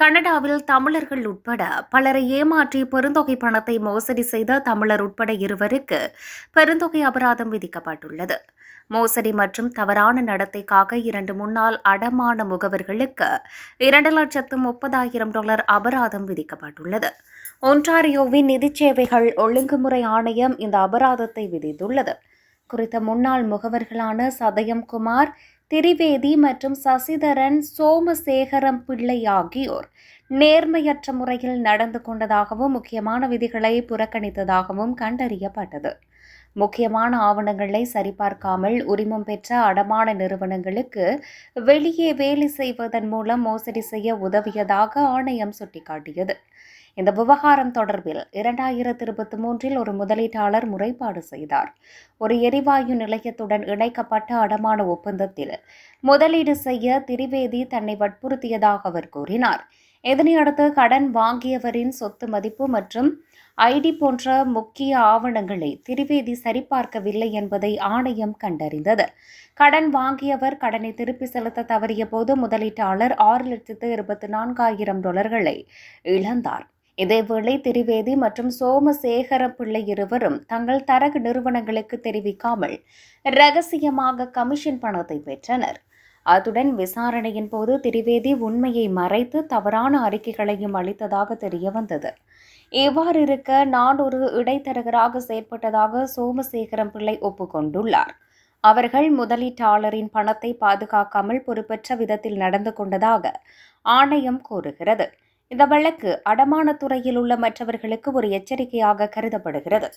கனடாவில் தமிழர்கள் உட்பட பலரை ஏமாற்றி பெருந்தொகை பணத்தை மோசடி செய்த தமிழர் உட்பட இருவருக்கு பெருந்தொகை அபராதம் விதிக்கப்பட்டுள்ளது. மோசடி மற்றும் தவறான நடத்தைக்காக இரண்டு முன்னாள் அடமான முகவர்களுக்கு இரண்டு லட்சத்து முப்பதாயிரம் டாலர் அபராதம் விதிக்கப்பட்டுள்ளது. ஒன்டாரியோவின் நிதிச் சேவைகள் ஒழுங்குமுறை ஆணையம் இந்த அபராதத்தை விதித்துள்ளது. குறித்த முன்னாள் முகவர்களான சதயம் குமார் திரிவேதி மற்றும் சசிதரன் சோமசேகரம் பிள்ளை ஆகியோர் நேர்மையற்ற முறையில் நடந்து கொண்டதாகவும் முக்கியமான விதிகளை புறக்கணித்ததாகவும் கண்டறியப்பட்டது. முக்கியமான ஆவணங்களை சரிபார்க்காமல் உரிமம் பெற்ற அடமான நிறுவனங்களுக்கு வெளியே வேலை செய்வதன் மூலம் மோசடி செய்ய உதவியதாக ஆணையம் சுட்டிக்காட்டியது. இந்த விவகாரம் தொடர்பில் இரண்டாயிரத்தி இருபத்தி மூன்றில் ஒரு முதலீட்டாளர் முறைப்பாடு செய்தார். ஒரு எரிவாயு நிலையத்துடன் இணைக்கப்பட்ட அடமான ஒப்பந்தத்தில் முதலீடு செய்ய திரிவேதி தன்னை வற்புறுத்தியதாக அவர் கூறினார். இதனையடுத்து கடன் வாங்கியவரின் சொத்து மதிப்பு மற்றும் ஐடி போன்ற முக்கிய ஆவணங்களை திரிவேதி சரிபார்க்கவில்லை என்பதை ஆணையம் கண்டறிந்தது. கடன் வாங்கியவர் கடனை திருப்பி செலுத்த தவறிய போது முதலீட்டாளர் ஆறு லட்சத்து இருபத்தி நான்காயிரம் டாலர்களை இழந்தார். இதேவேளை திரிவேதி மற்றும் சோமசேகர பிள்ளை இருவரும் தங்கள் தரகு நிறுவனங்களுக்கு தெரிவிக்காமல் ரகசியமாக கமிஷன் பணத்தை பெற்றனர். அத்துடன் விசாரணையின் போது திரிவேதி உண்மையை மறைத்து தவறான அறிக்கைகளையும் அளித்ததாக தெரியவந்தது. இவ்வாறு இருக்க நான் ஒரு இடைத்தரகராக செயற்பட்டதாக சோமசேகரம் பிள்ளை ஒப்புக்கொண்டுள்ளார். அவர்கள் முதலீட்டாளரின் பணத்தை பாதுகாக்காமல் பொறுப்பற்ற விதத்தில் நடந்து கொண்டதாக ஆணையம் கூறுகிறது. இந்த வழக்கு அடமானத்துறையில் உள்ள மற்றவர்களுக்கு ஒரு எச்சரிக்கையாக கருதப்படுகிறது.